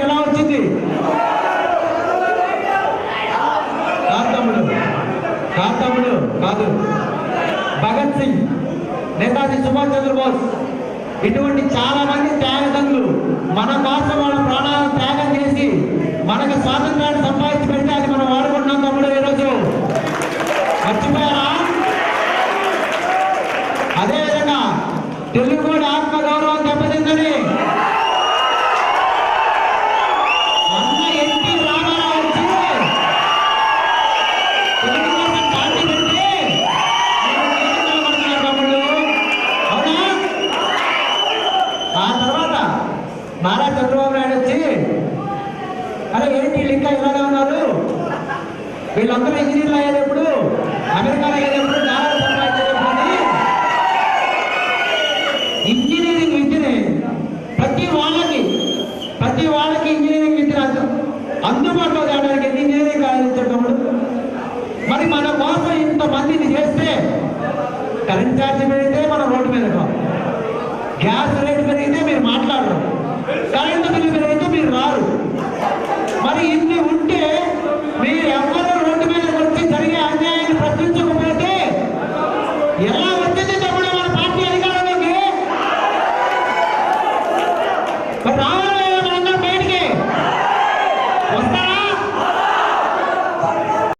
మీకు ఎలా వచ్చింది? కాదు కాదు కాదు. భగత్ సింగ్ నేతాజీ సుభాష్ చంద్రబోస్. ఇటువంటి చాలా మంది త్యాగదంగులు మన కోసం వాళ్ళ ప్రాణాలను త్యాగం చేసి మనకు స్వాతంత్రాన్ని సంపాదించి పెడితే అది మనం వాడుకుంటున్నాం తమ్ముడు ఈరోజు మర్చిపోయారా అదేవిధంగా తెలుగు ఆత్మ గౌరవం దెబ్బతిందని అన్న ఎన్టీ రామారావు వచ్చి తెలుగుదేశం పార్టీ పెడితే మీరు ఏం నిలబడుతున్నారు తమ్ముళ్ళు? అవునా ఆ తర్వాత నారా చంద్రబాబు నాయుడు వచ్చి అరే ఏంటి వీళ్ళు ఇంకా ఇలాగే ఉన్నారు వీళ్ళందరూ ఇంజనీర్లు అయ్యేటప్పుడు అమెరికాలో అయ్యేటప్పుడు డాలర్ సంపాదించేటప్పుడు ఇంజనీరింగ్ విద్యనే ప్రతి వాళ్ళకి ప్రతి వాళ్ళకి ఇంజనీరింగ్ విద్య అందుబాటులో తేవడానికి ఇంజనీరింగ్ కాలేజ్ మరి మన కోసం ఇంతమందిని చేస్తే కరెంట్ ఛార్జ్ పెరిగితే మనం రోడ్డు మీద గ్యాస్ రేటు పెరిగితే మీరు మాట్లాడరు. కరెంటు బిల్లు పెరిగితే మీరు రారు. మరి ఇన్ని ఉంటే మీరు ఎవరు రోడ్డు మీద వచ్చి జరిగే అన్యాయాన్ని ప్రశ్నించకపోతే ఎలా వచ్చింది తమ్ముడు మన పార్టీ అధికారంలోకి మరి రావాలా లేదా మనందరం బయటికి వస్తారా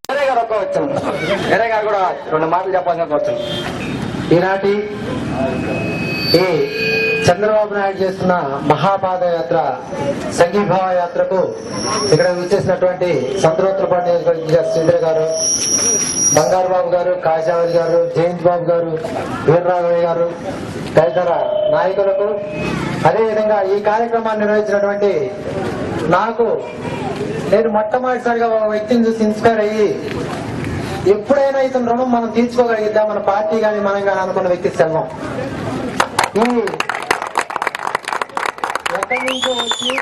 వేరే గారు ఒక్క వచ్చాం వేరే గారు కూడా రెండు మాటలు చెప్పాల్సిన వచ్చాం ఈనాటి ఈ చంద్రబాబు నాయుడు చేస్తున్న మహాపాదయాత్ర సంఘీభావ యాత్రకు ఇక్కడ వచ్చేసినటువంటి సంతరోత్తరపాటి నియోజకవర్గ శ్రీధర్ గారు బంగారు బాబు గారు కాశావరి గారు జయంత్ బాబు గారు వీరరాఘవయ్య గారు తదితర నాయకులకు అదేవిధంగా ఈ కార్యక్రమాన్ని నిర్వహించినటువంటి నాకు నేను మొట్టమొదటిసారిగా ఒక వ్యక్తిని చూసి ఇన్స్పైర్ అయ్యి ఎప్పుడైనా ఇతని రుణం మనం తీర్చుకోగలిగిద్దాం మన పార్టీ కానీ మనం కానీ అనుకున్న వ్యక్తి సెల్వం ఎక్కడి నుంచో వచ్చి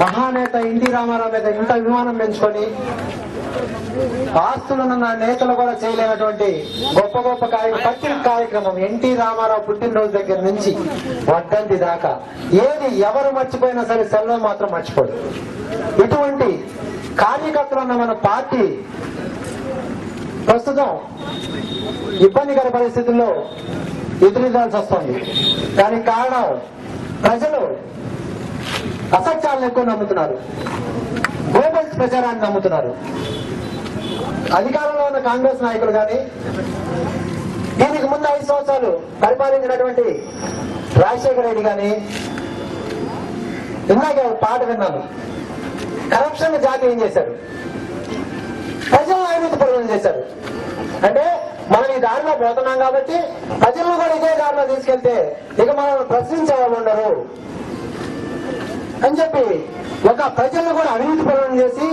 మహానేత ఎన్టీ రామారావు మీద ఇంత అభిమానం పెంచుకొని ఆస్తులున్న నేతలు కూడా చేయలేనటువంటి గొప్ప గొప్ప కార్యక్రమం కార్యక్రమం ఎన్టీ రామారావు పుట్టినరోజు దగ్గర నుంచి వడ్డంతి దాకా. ఏది ఎవరు మర్చిపోయినా సరే సెల్వం మాత్రం మర్చిపోదు ఇటువంటి కార్యకర్తలు ఉన్న మన పార్టీ ప్రస్తుతం ఇబ్బందికర పరిస్థితుల్లో ఎదురించాల్సి వస్తుంది. దానికి కారణం ప్రజలు అసత్యాలను ఎక్కువ నమ్ముతున్నారు. గ్లోబల్ ప్రచారాన్ని నమ్ముతున్నారు. అధికారంలో ఉన్న కాంగ్రెస్ నాయకులు కానీ దీనికి ముందు ఐదు సంవత్సరాలు పరిపాలించినటువంటి రాజశేఖర రెడ్డి కానీ ఇందాక పాట విన్నాను. కరప్షన్ జాతి ఏం చేశారు? అవినీతి పరులను చేశారు. అంటే మనం ఈ దారిలో పోతున్నాం కాబట్టి ప్రజలను కూడా ఇదే దారిలో తీసుకెళ్తే ఇక మనం ప్రశ్నించే వాళ్ళు ఉండరు అని చెప్పి ఒక ప్రజలను కూడా అవినీతి పరులను చేసి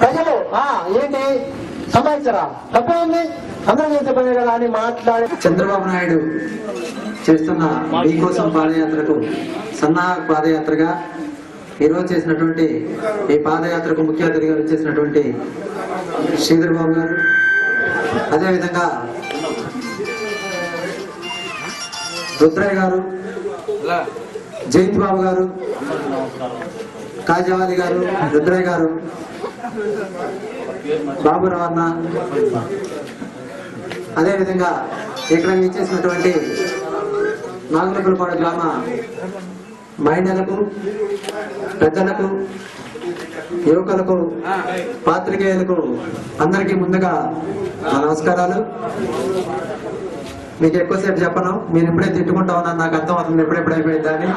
ప్రజలు ఆ ఏంటి? సంపాదించరా? తప్పే ఉంది అందరూ చేసే పని కదా అని మాట్లాడి చంద్రబాబు నాయుడు చేస్తున్న మీకోసం పాదయాత్రకు సన్నాహ పాదయాత్రగా ఈరోజు చేసినటువంటి ఈ పాదయాత్రకు ముఖ్య అతిథిగా వచ్చేసినటువంటి శ్రీధర్ బాబు గారు. అదేవిధంగా రుద్రయ్య గారు జయంత్ బాబు గారు కాజావాలి గారు రుద్రయ్య గారు బాబు అన్న అదేవిధంగా ఇక్కడ ఇచ్చేసినటువంటి నాగులపురపాడు గ్రామ మహిళలకు పెద్దలకు యువకులకు పాత్రికేయులకు అందరికీ ముందుగా నమస్కారాలు. మీకు ఎక్కువసేపు చెప్పను మీరు ఇప్పుడే తిట్టుకుంటా ఉన్నాను నాకు అర్థం అవుతుంది ఎప్పుడెప్పుడు అయిపోయిందని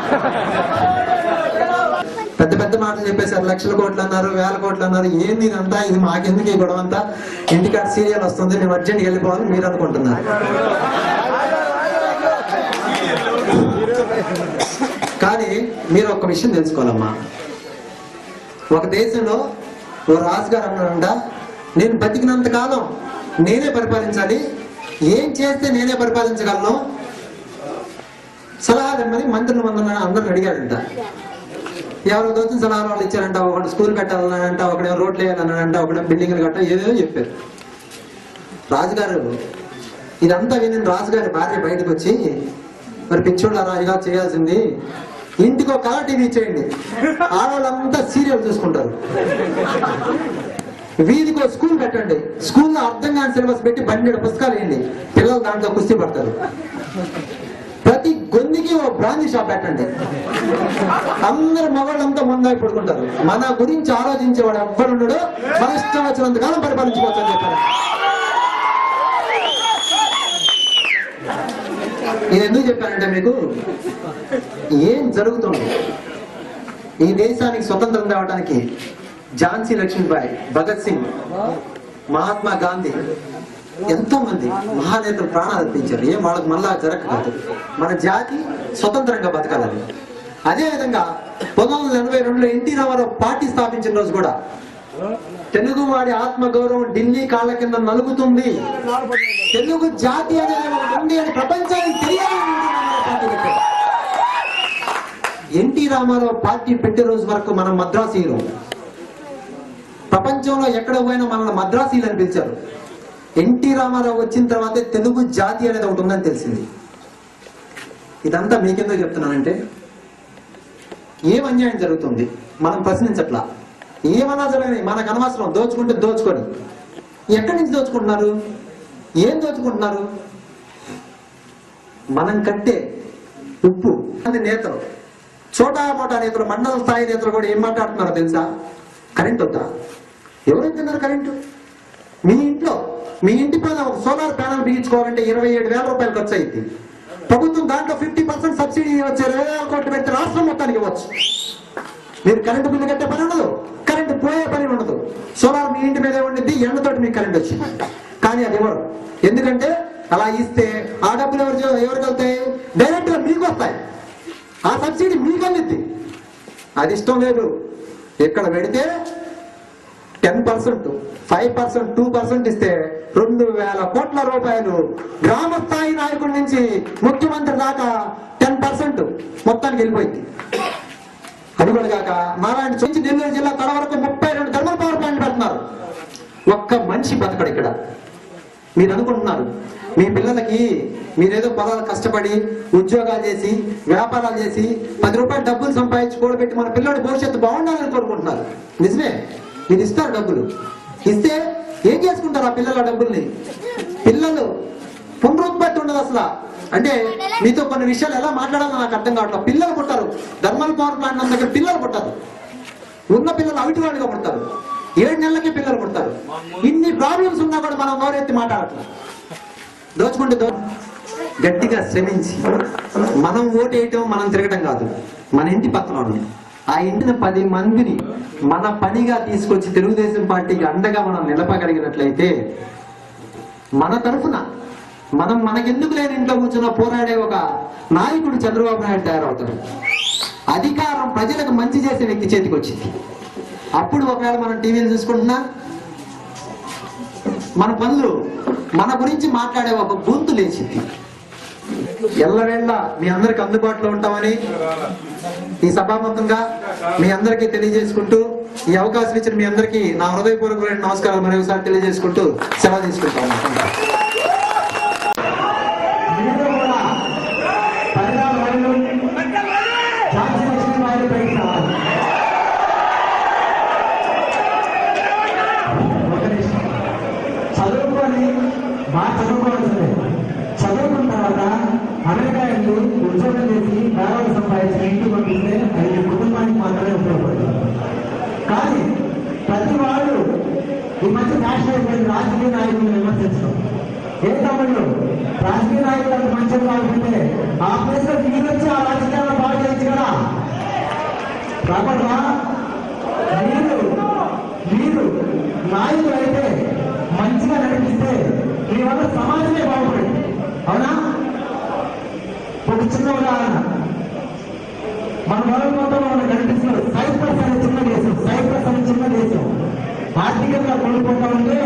పెద్ద పెద్ద మాటలు చెప్పేశారు లక్షల కోట్లు అన్నారు వేల కోట్లు అన్నారు ఏంది ఇదంతా? ఇది మాకెందుకు ఈ గొడవ అంతా ఇంటికాడ సీరియల్ వస్తుంది మేము అర్జెంట్కి వెళ్ళిపోవాలని మీరు అనుకుంటున్నారు. కానీ మీరు ఒక విషయం తెలుసుకోవాలమ్మా. ఒక దేశంలో ఓ రాజుగారు అన్నాడంట నేను బతికినంత కాలం నేనే పరిపాలించాలి ఏం చేస్తే నేనే పరిపాలించగలను? సలహాలు ఇమ్మని మంత్రులు మందులు అందరిని అడిగాడంట. ఎవరో వచ్చిన సలహాలు వాళ్ళు ఇచ్చారంట ఒకడు స్కూల్ పెట్టాలన్నాడంట ఒకడేమో రోడ్లు వేయాలన్నాడంట ఒకడే బిల్డింగ్లు కట్ట ఏదో చెప్పారు. రాజుగారు ఇదంతా విని రాజుగారి భార్య బయటకు వచ్చి మరి పిచ్చోళ్ళారా ఇలా చేయాల్సింది ఇంటికి ఒక కలర్ టీవీ ఇచ్చేయండి. ఆడవాళ్ళంతా సీరియల్ చూసుకుంటారు. వీధికి ఒక స్కూల్ పెట్టండి స్కూల్లో అర్థం కాని సిలబస్ పెట్టి పన్నెండు పుస్తకాలు వేయండి. పిల్లలు దాంట్లో కుస్తీ పడతారు. ప్రతి గొంతుకి ఓ బ్రాందీ షాప్ పెట్టండి. అందరు మగవాళ్ళంతా ముందాయి పడుకుంటారు. మన గురించి ఆలోచించేవాడు ఎవ్వరుండడు మన ఇష్టం వచ్చినంతకాలం పరిపాలించుకోవచ్చు అని చెప్పారు. ఇది ఎందుకు చెప్పానంటే మీకు ఏం జరుగుతుంది? ఈ దేశానికి స్వతంత్రం తేవడానికి ఝాన్సీ లక్ష్మీబాయి భగత్ సింగ్ మహాత్మా గాంధీ ఎంతో మంది మహానేతలు ప్రాణాలు అర్పించారు. ఏం వాళ్ళకి మళ్ళా జరగదు మన జాతి స్వతంత్రంగా బతకాలని. అదే విధంగా పంతొమ్మిది వందల ఎనభై రెండులో ఎన్టీ రామారావు పార్టీ స్థాపించిన రోజు కూడా తెలుగువాడి ఆత్మ గౌరవం ఢిల్లీ కాళ్ళ కింద నలుగుతుంది. తెలుగు జాతి అనేది ఉంది అని ప్రపంచానికి తెలియాలని ఎన్టీ రామారావు పార్టీ పెట్టి ఎన్టీ రామారావు పార్టీ పెట్టే రోజు వరకు మనం మద్రాసీలు ప్రపంచంలో ఎక్కడ పోయినా మనల్ని మద్రాసీలు అని పిలిచారు. ఎన్టీ రామారావు వచ్చిన తర్వాతే తెలుగు జాతి అనేది ఒకటి ఉందని తెలిసింది. ఇదంతా మీకెందుకు చెప్తున్నానంటే ఏం అన్యాయం జరుగుతుంది? మనం ప్రశ్నించట్లా? ఏమన్నా సరే మనకు అనవసరం దోచుకుంటే దోచుకొని. ఎక్కడి నుంచి దోచుకుంటున్నారు? ఏం దోచుకుంటున్నారు? మనం కట్టే ఉప్పు. అది నేతలు. చోటా మోటా నేతలు మండల స్థాయి నేతలు కూడా ఏం మాట్లాడుతున్నారో తెలుసా? కరెంట్ వద్దా? ఎవరైతున్నారు కరెంటు? మీ ఇంట్లో మీ ఇంటి పైన ఒక సోలార్ ప్యానల్ బిగించుకోవాలంటే ఇరవై ఏడు వేల రూపాయలు ఖర్చు అయింది. ప్రభుత్వం దాంట్లో ఫిఫ్టీ పర్సెంట్ సబ్సిడీ వచ్చి ఇరవై వేల కోట్లు పెడితే రాష్ట్రం మొత్తానికి ఇవ్వచ్చు. మీరు కరెంటు బిల్లు కట్టే పని ఉండదు. పోయే పని ఉండదు సోలార్ మీ ఇంటి మీదే ఉండిద్ది ఎండతోటి మీకు కరెంట్ వచ్చింది. కానీ అది ఇవ్వరు. ఎందుకంటే అలా ఇస్తే ఆ డబ్బులు ఎవరు ఎవరికి వెళ్తాయి? డైరెక్ట్గా మీకు వస్తాయి. ఆ సబ్సిడీ మీకు అందిద్ది. అది ఇష్టం లేదు. ఇక్కడ పెడితే ten percent five percent two percent ఇస్తే రెండు వేల కోట్ల రూపాయలు గ్రామ స్థాయి నాయకుడి నుంచి ముఖ్యమంత్రి దాకా టెన్ పర్సెంట్ మొత్తానికి వెళ్ళిపోయింది. అది కూడా కాక నారాయణ చూసి నెల్లూరు జిల్లా తల వరకు ముప్పై రెండు థర్మల్ పవర్ ప్లాంట్ పెడుతున్నారు. ఒక్క మనిషి బతకడు ఇక్కడ. మీరు అనుకుంటున్నారు మీ పిల్లలకి మీరేదో పొలాలు కష్టపడి ఉద్యోగాలు చేసి వ్యాపారాలు చేసి పది రూపాయలు డబ్బులు సంపాదించి కూడబెట్టి మన పిల్లడి భవిష్యత్తు బాగుండాలని కోరుకుంటున్నారు. నిజమే మీరు ఇస్తారు డబ్బులు. ఇస్తే ఏం చేసుకుంటారు ఆ పిల్లల డబ్బుల్ని? పిల్లలు పునరుత్పత్తి ఉండదు అసలు. అంటే మీతో కొన్ని విషయాలు ఎలా మాట్లాడాలో నాకు అర్థం కావట్లేదు. పిల్లలు పుట్టారు. ధర్మల్ పవర్ ప్లాంట్ దగ్గర పిల్లలు పుట్టారు. ఉన్న పిల్లలు అవిటి వాళ్ళుగా పుడతారు. ఏడు నెలలకే పిల్లలు పుడతారు. ఇన్ని ప్రాబ్లమ్స్ ఉన్నా కూడా మనం నోరెత్తి మాట్లాడట్లేదు దోచుకుంటే దో గట్టిగా శ్రమించి. మనం ఓటేయటం మనం తిరగటం కాదు. మన ఇంటి పక్కన ఆ ఇంటిని పది మందిని మన పనిగా తీసుకొచ్చి తెలుగుదేశం పార్టీకి అండగా మనం నిలపగలిగినట్లయితే మన తరఫున మనం మనకెందుకు లేని ఇంట్లో కూర్చున్న పోరాడే ఒక నాయకుడు చంద్రబాబు నాయుడు తయారవుతాడు. అధికారం ప్రజలకు మంచి చేసే వ్యక్తి చేతికి వచ్చింది అప్పుడు ఒకవేళ మనం టీవీలు చూసుకుంటున్నా మన పనులు మన గురించి మాట్లాడే ఒక గొంతు లేచింది. ఎల్లవేళ్ళ మీ అందరికి అందుబాటులో ఉంటామని ఈ సభామంతంగా మీ అందరికీ తెలియజేసుకుంటూ ఈ అవకాశం ఇచ్చిన మీ అందరికీ నా హృదయపూర్వకమైన నమస్కారాలు మరొకసారి తెలియజేసుకుంటూ సెలవు తీసుకుంటాను మీరు కూడా పరిణామ వయలు ఝాన్సీ లక్ష్మీబాయి పైకి రావాలి. ఒక నిమిషం. చదువుకొని బాగా చదువుకోవాల్సిందే చదువుకున్న తర్వాత అమెరికా వెళ్ళి ఉద్యోగం చేసి వేలాలు సంపాదించి ఇంటికి పంపిస్తే అది మీ కుటుంబానికి మాత్రమే ఉపయోగపడుతుంది. కానీ ప్రతి వాళ్ళు ఈ మధ్య ఫ్యాషన్ అయిపోయింది రాజకీయ నాయకులను విమర్శించడం. ఏ తమ్ముళ్ళు రాజకీయ నాయకులు అంత మంచిగా కావాలంటే ఆ ప్లేస్లో మీరు వచ్చి ఆ రాజకీయాలను బాగా చేయొచ్చు కదా రాబడరా ఒక చిన్న ఉదాహరణ మన వరల్డ్ మొత్తంలో మనకు కనిపిస్తున్నారు సైప్రస్ అనే చిన్న దేశం సైప్రస్ అనే చిన్న దేశం. ఆర్థికంగా కోల్పోతా ఉంటే